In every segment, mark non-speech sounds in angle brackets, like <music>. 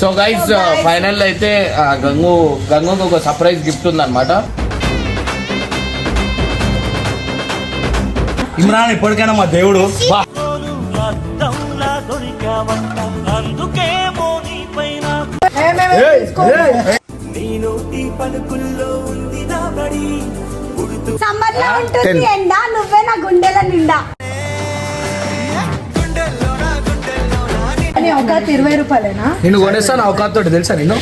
So guys final అయితే గంగు గంగుకు ఒక surprise gift ఉందన్నమాట. ఇమ్రాన్ ఇప్పటికైనా మా దేవుడు. పలుకుల్లో ఉంది నా బడి సమ్మర్లో ఉంటుంది ఎండ నువ్వే నా గుండెల నిండా. అని ఒక ఇరవై రూపాయలేనా? నిన్ను కొనేస్తాను అవకాశం తెలుసా నిన్ను?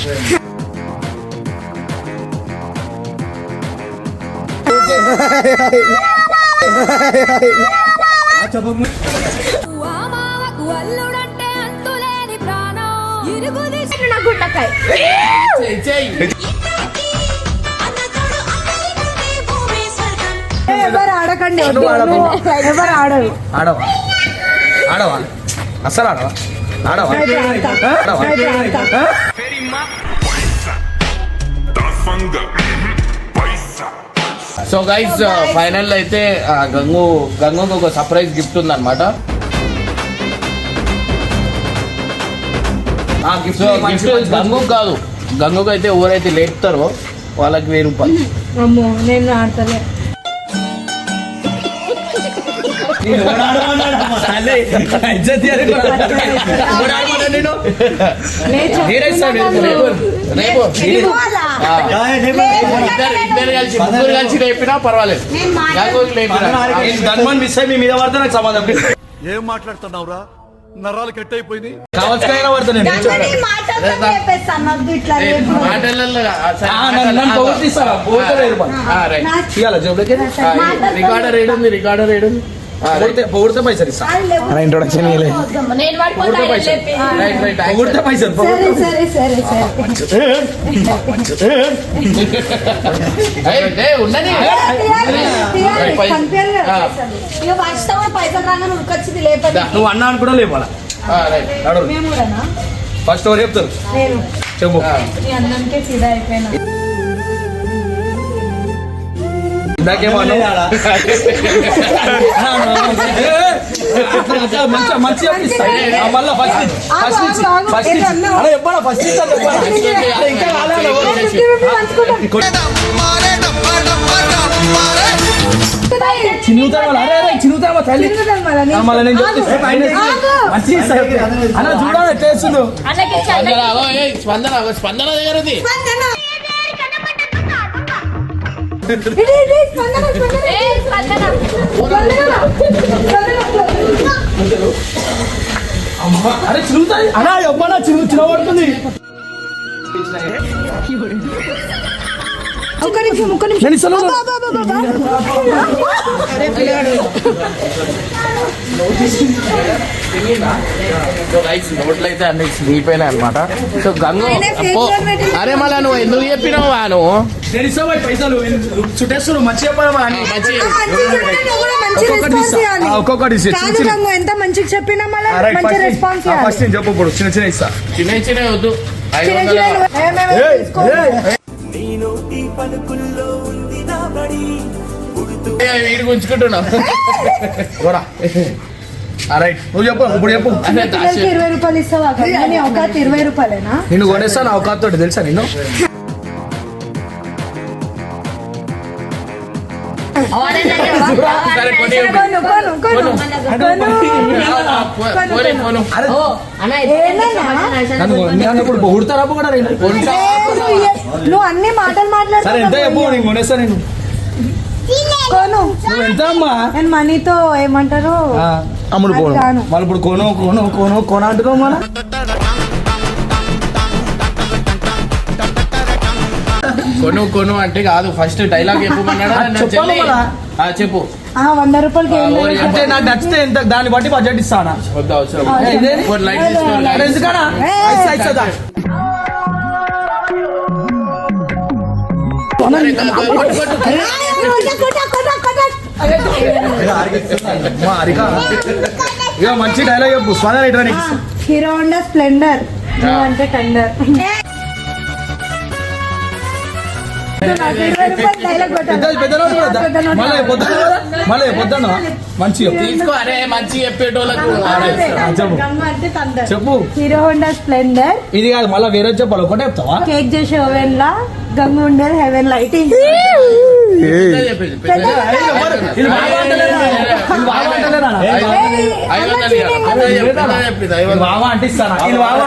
అల్లుడంటే అంతులేని ప్రాణం ఇరుగు నా గుండకాయ ఎవరు ఆడకండి ఎవరు ఆడరు? ఆడవా? ఆడవా అసలు ఆడవా ఆడవా ఆడవా? సో గైస్ ఫైనల్ అయితే గంగు గంగుకు ఒక సర్ప్రైజ్ గిఫ్ట్ ఉందన్నమాట. ఆ గిఫ్ట్ సో గిఫ్ట్ గంగుకు కాదు. గంగుకు అయితే ఎవరైతే లేపుతారో వాళ్ళకి వెయ్యి రూపాయలు. అమ్మో నేను ఆడతలే. ఇద్దరు కలిసి పర్వాలేదు. నేను మాట్లాడ- గంగుకి లేపినా. గన్మన్ మిస్ అయ్యి మీ మీద పడితే నాకు సమాధానం ఏం మాట్లాడుతున్నావురా? నరాలు కట్ అయిపోయింది రికార్డర్ ఏడుంది రికార్డర్ ఏడుంది. రైట్. పొగిడితే పైసలు ఇస్తా. అది లేపు. ఇంట్రొడక్షన్ పొగిడితే పైసలు పైసలు. ఇక ఫస్ట్ కూడా నువ్వు లేపాలా ఫస్ట్ ఎవరు చెప్తారు? నేను. చెప్పు. ఇందాకేమో? మంచిగా మంచిగా మళ్ళా ఫస్ట్ ఫస్ట్ ఫస్ట్ చెప్పాలా? ఫస్ట్ ఇంకా. అరే, అరే, తల్లి. మళ్ళా, నేను-. అన్న చూడాలి టేస్ట్ స్పందన స్పందన ఆగో, స్పందన దగ్గర అరే చిరుగుతాయి ఎవ్వనా చిరుగు ఒక్క నిమిషం. ఒక్క నిమిషం. నోట్లు అయితే అన్ని చిరిగిపోయినాయి అనమాట సో గంగు. అరే మళ్ళా నువ్వు ఎందుకు చెప్పినావు నువ్వు నేను ఇస్తా పోయి పైసలు మంచిగా ఒక్కొక్కటి ఎంత మంచిగా చెప్పినా మంచి రెస్పాన్స్ ఫస్ట్ నేను చెప్పు ఇప్పుడు. చిన్న చిన్న ఇస్తా. చిన్న చిన్న వద్దు. ఐదు చిన్న వందల చిన్న ఏమేమి తీసుకో. నీ నోటి పలుకుల్లో ఉంది నా బడి పుడుతూ ఏయ్, వీడి గుంజుకుంటున్నావు? గోరా రైట్. నువ్వు చెప్పు ఇప్పుడు చెప్పు. ఇరవై రూపాయలు ఇస్తావా? గంగు? ఒక ఇరవై రూపాయలేనా? నిన్ను కొనేస్తాను అవకాశం తెలుసా నిన్ను? ఇప్పుడు పొగుడతారా కూడా నువ్వు నువ్వు అన్ని మాటలు సరే ఎంత చెప్పు మాట్లాడుతున్నావు నేను కొనేస్తా నేను కొను నువ్వు ఎంత నేను మనీతో ఏమంటారు అమ్ముడు వాళ్ళు కోను మళ్ళీ ఇప్పుడు కొను కోను కొను కోన అంటున్నావు మన కొను కొను అంటే కాదు. ఫస్ట్ డైలాగ్ చెప్పమన్నాడా? చెప్పు ఆ, వంద రూపాయలకి. అంటే నాకు నచ్చితే ఎంత దాన్ని బట్టి బడ్జెట్ ఇస్తానా? ఎందుకనా ఇక మంచి డైలాగ్ చెప్పు. స్పందన హీరో హోండా స్ప్లెండర్. అంటే టెండర్ చెప్పు గంగ అంటే తండ్రి చెప్పు హీరో హోండా స్ప్లెండర్ ఇది కాదు మళ్ళీ వేరే చెప్పాలి ఒకటే చెప్తావా కేక్ చేసే ఓవెన్ లా గంగ ఉండేది హెవెన్ లైటింగ్ బాగా? ఇది బాగా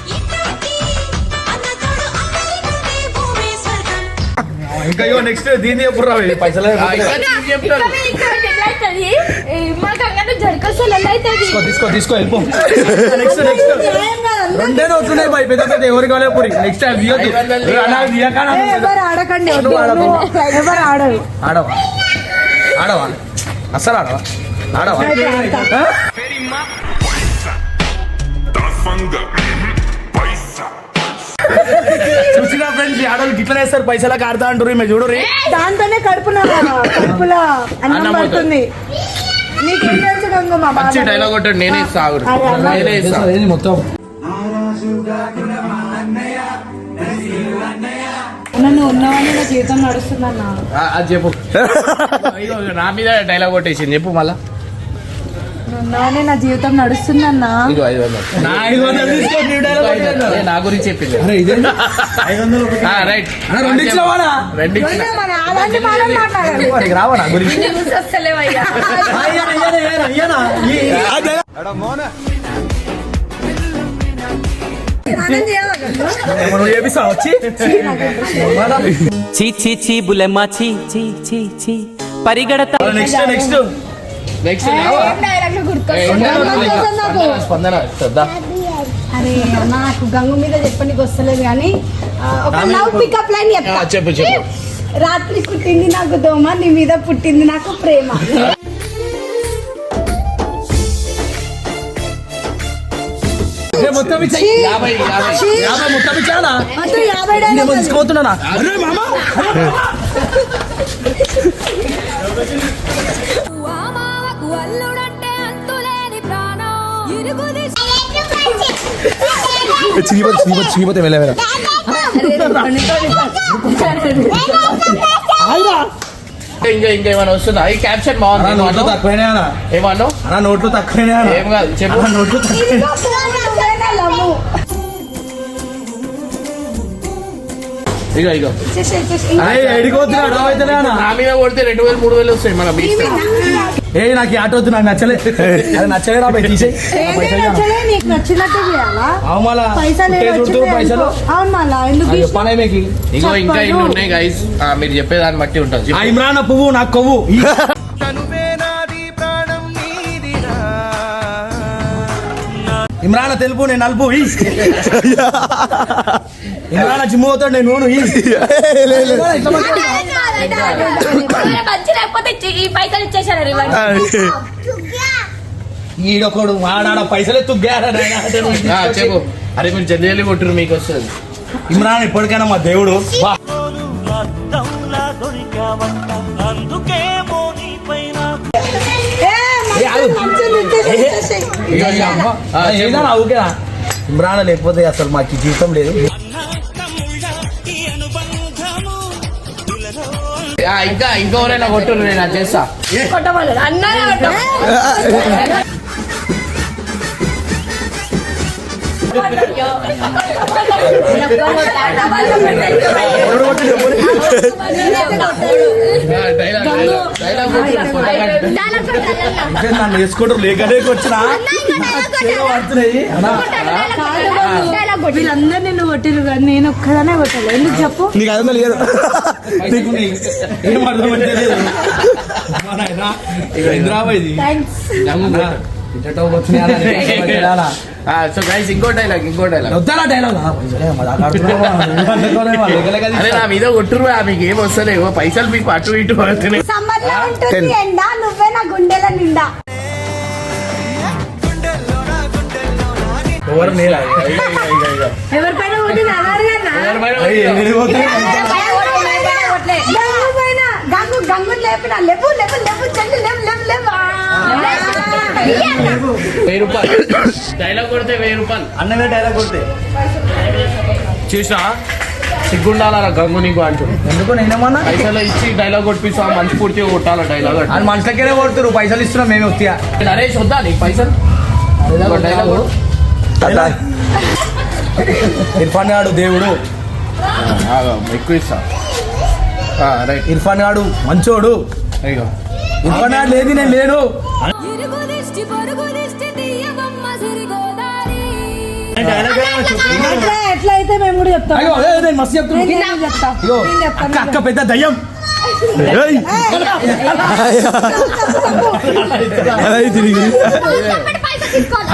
ఇంకా ఇగో నెక్స్ట్ దీని ఎప్పుడు రావు పైసలు తీసుకో. తీసుకో వెళ్ళిపో. <laughs> నెక్స్ట్ నెక్స్ట్ రెండే బాయ్ పెద్ద పెద్ద ఎవరికి కావాలి పూరి. నెక్స్ట్ టైం ఎవరు ఆడకండి ఎవరు ఆడవా? ఆడవా. ఆ? చూసినా ఫ్రెండ్స్ ఈ ఆడవాళ్ళు ఇట్లా వేస్తారు పైసలకు ఆడతా అంటారు మీరు చూడు దాంతోనే కడుపులో అన్నం పడుతుంది. నీకేం తెలుసు డైలాగ్ కొట్టాడు నేనే. నేనే ఇస్తా. ఏంది మొత్తం? నన్ను ఉన్నవాడిని నా జీవితం నడుస్తుందన్న. ఆ, అది చెప్పు. ఇగో, నా మీద డైలాగ్ కొట్టేసింది చెప్పు మళ్ళా. నా జీవితం నడుస్తుందన్న. నా గురించి చెప్పింది. రైట్. రావా నా గురించి? చీ చీ చీ బులెమ్మా చీ చీ చీ చీ పరిగెడతా నెక్స్ట్ నెక్స్ట్. నెక్స్ట్ స్పందన, అరే నాకు గంగు మీద చెప్పనికి వస్తలేదు కానీ ఒక లవ్ పికప్ లైన్ చెప్పు, చెప్పు. రాత్రి పుట్టింది నాకు దోమ నీ మీద పుట్టింది నాకు ప్రేమ. మొత్తం యాభై యాభై. ఇచ్చానా నేను అరే మామ. <laughs> చిగిపోతే చిగిపోతే చిగిపోతే వెళ్ళే వెళ్ళ ఇంకా ఇంకా ఏమైనా వస్తుందా ఈ క్యాప్షన్ బాగుంది నోట్లు ఏమన్నావు? తక్కువనే అన్న ఏమన్నావు అన్న నోట్లు తక్కువనే అన్న ఏం కాదు చెప్పు అన్న, నోట్లు తక్కువనే అర్థమైతేనే అన్న నా మీద కొడితే రెండు వేలు మూడు వేలు వస్తాయి మన ఏ నాకు ఆటో వద్దు నాకు నచ్చలే. అది నచ్చలే రా మీకు. ఇగో ఇంకా. ఇన్ని ఉన్నాయి గైస్ మీరు చెప్పేదాన్ని బట్టి ఉంటుంది. ఇమ్రాన్ పువ్వు నాకు కొవ్వు. ఇమ్రాన్ తెలుపు నేను నలుపు ఇమ్రాన్ జిమ్ పోతాడు నేను? ఈడొకడు వాడాడ పైసలు తుగ్గారా చెప్పు. అరే మీరు జల్దీ జల్దీ కొట్టురు మీకు వస్తుంది ఇమ్రాన్ ఎప్పటికైనా మా దేవుడు. ఇమ్రాన్ లేకపోతే అసలు మాకు జీవితం లేదు. ఇంకా ఇంకెవరైనా కొట్టురు నేను అది చేస్తా. కొట్టమలేదు అన్నారే నన్ను వేసుకుంటారు లేకనే వచ్చిన పడుతున్నాయి అన్నా, వీళ్ళందరూ నిన్ను కొట్టిరు కానీ నేను ఒక్కదానే కొట్టాలి ఎందుకు చెప్పు నీకు అర్థం లేదు నీకు ఏం అర్థం అంటే సో గైస్ <laughs> ఇంకో డైలాగ్ ఇంకో డైలాగ్ <laughs> అరే. నా మీద కొట్టురు మీకు ఏం వస్తలేవు పైసలు మీకు అటు ఇటు పడుతున్నాయి. నువ్వే నా గుండెల నిండా. ఎవరు నేలా? గంగు పైన గంగు గంగు లేపిన? లేవు లేవు లేవు చెల్లి లేవు లేవు లేవు వెయ్యి రూపాయలు. డైలాగ్ కొడితే వెయ్యి రూపాయలు. అన్నమే డైలాగ్ కొడితే. చూసా సిగ్గుండాలా గంగు నీకు అంటూ. ఎందుకు నేనేమన్నా పైసలు ఇచ్చి డైలాగ్ కొట్టిస్తా మంచి పూర్తిగా కొట్టాలా డైలాగ్ వాళ్ళు మనుషులకేనే కొడుతురు పైసలు ఇస్తున్నాం మేమే వస్తాయా నరేష్ వద్దా నీకు పైసలు? డైలాగ్ ఇర్ఫాన్ గాడు దేవుడు. ఎక్కువ ఇస్తా. రైట్. ఇర్ఫాన్ గాడు మంచోడు. అయ్యో ఇర్ఫాన్ గాడు లేదు నేను లేను. ఇరుగు దిష్టి పొరుగు దిష్టి తీయవమ్మ సిరిగోదారి. ఎట్లా ఎట్లా అయితే మేము కూడా చెప్తాం. మస్తు చెప్తున్నా నేను చెప్తా. నేను చెప్తాను అక్క అక్క పెద్ద దయ్యం. ఏయ్.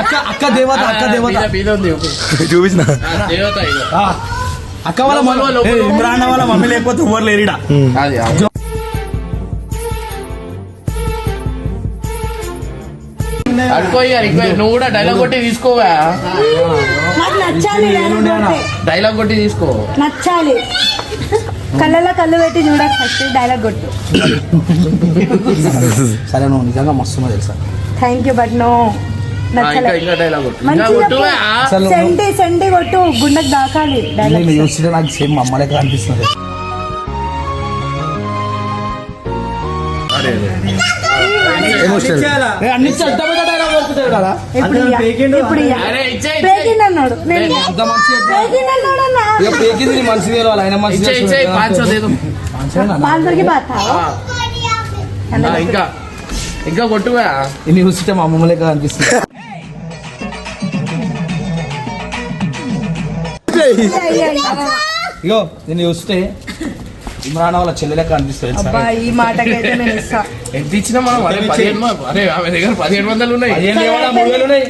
అక్క అక్క దేవత అక్క దేవత. మీద ఉంది చూపించిన. దేవత అక్క వాళ్ళ మమ్మీ. లోపల. ఏయ్, ఇమ్రాన్ వాళ్ళ మమ్మీ లేకపోతే ఎవరు లేరిడా? అది నువ్వు కూడా డైలాగ్ కొట్టి తీసుకోవా? నాకు నచ్చాలి డైలాగ్ కొట్టి. తీసుకో. నచ్చాలి. కళ్ళలో కళ్ళు పెట్టి చూడక ఫస్ట్ డైలాగ్ కొట్టు. సరే నువ్వు నిజంగా మస్తు తెలుసా? Thank you but no senti senti కొట్టు గుండెకి దాకాలి డైలాగ్ నేను చూస్తుంటే నాకు సేమ్ అనిపిస్తుంది ఎమోషనల్ అన్ని చెడ్డ మంచి ఇక వేరు వాళ్ళు ఆయన ఇంకా. ఇంకా కొట్టువా? ఇన్ని మా అమ్మమ్మ లెక్క అనిపిస్తుంది. ఇగో నేను చూస్తే ఇమ్రాన్ వాళ్ళ చెల్లె లెక్క అనిపిస్తుంది తెలుసా? అబ్బా ఈ మాటకైతే నేను ఇస్తా. ఎంత ఇచ్చినా మనం అరే పదిహేను మ- అరే ఆమె దగ్గర పదిహేను వందలు ఉన్నాయి. పదిహేను లేవాలా, మూడు వేలు ఉన్నాయి.